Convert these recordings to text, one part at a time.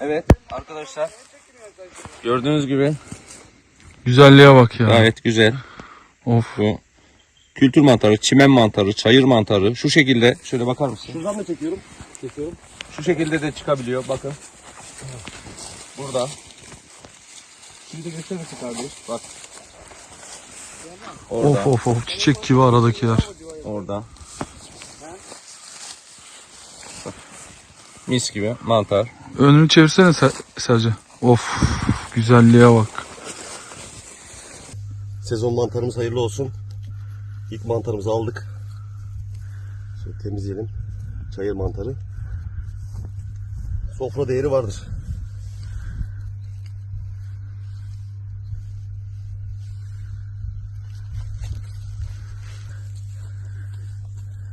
Evet arkadaşlar. Gördüğünüz gibi Güzelliğe bak ya. gayet güzel. Of. Bu kültür mantarı, çimen mantarı, çayır mantarı şu şekilde şöyle bakar mısın? Şuradan da çekiyorum. Çekiyorum. Şu şekilde de çıkabiliyor bakın. Burada. Şimdi gösterir misin kardeş? Bak. Orada. Of of of. Çiçek gibi aradakiler. Orada. Mis gibi mantar. Önünü çevirsene Sercan. Of. Güzelliğe bak. Sezon mantarımız hayırlı olsun. İlk mantarımızı aldık. Şöyle temizleyelim. Çayır mantarı. Sofra değeri vardır.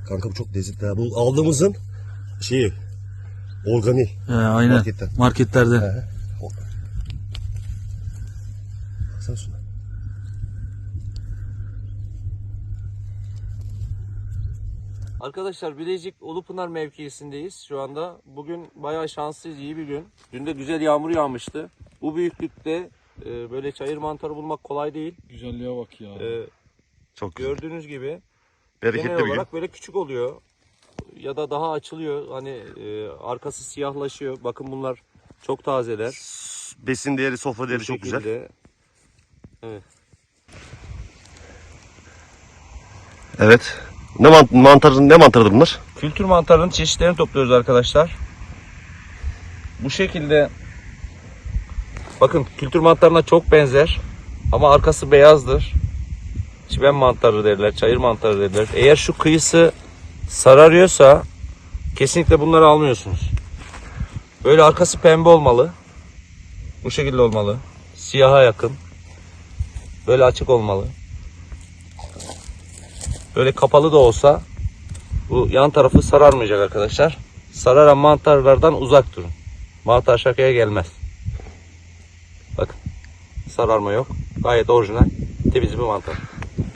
Kanka bu çok lezzetli. Bu aldığımızın şeyi organik. He, aynen. Marketten. Marketlerde. Baksana şuna. Arkadaşlar Bilecik Ulupınar mevkiisindeyiz şu anda. Bugün bayağı şanslıyız, iyi bir gün. Dün de güzel yağmur yağmıştı. Bu büyüklükte e, böyle çayır mantarı bulmak kolay değil. Güzelliğe bak ya. E, Çok güzel. gördüğünüz gibi Bereketli genel bir gün. olarak böyle küçük oluyor. Ya da daha açılıyor. Hani e, arkası siyahlaşıyor. Bakın bunlar çok tazeler. Besin değeri, sofra değeri Bu çok güzel. şekilde. Evet. Ne mant mantarı ne mantarıdır bunlar? Kültür mantarının çeşitlerini topluyoruz arkadaşlar. Bu şekilde bakın kültür mantarına çok benzer ama arkası beyazdır. Çimen mantarı derler, çayır mantarı derler. Eğer şu kıyısı sararıyorsa kesinlikle bunları almıyorsunuz. Böyle arkası pembe olmalı. Bu şekilde olmalı. Siyaha yakın. Böyle açık olmalı. Böyle kapalı da olsa bu yan tarafı sararmayacak arkadaşlar. Sararan mantarlardan uzak durun. Mantar şakaya gelmez. Bakın. Sararma yok. Gayet orijinal. Temiz bir mantar.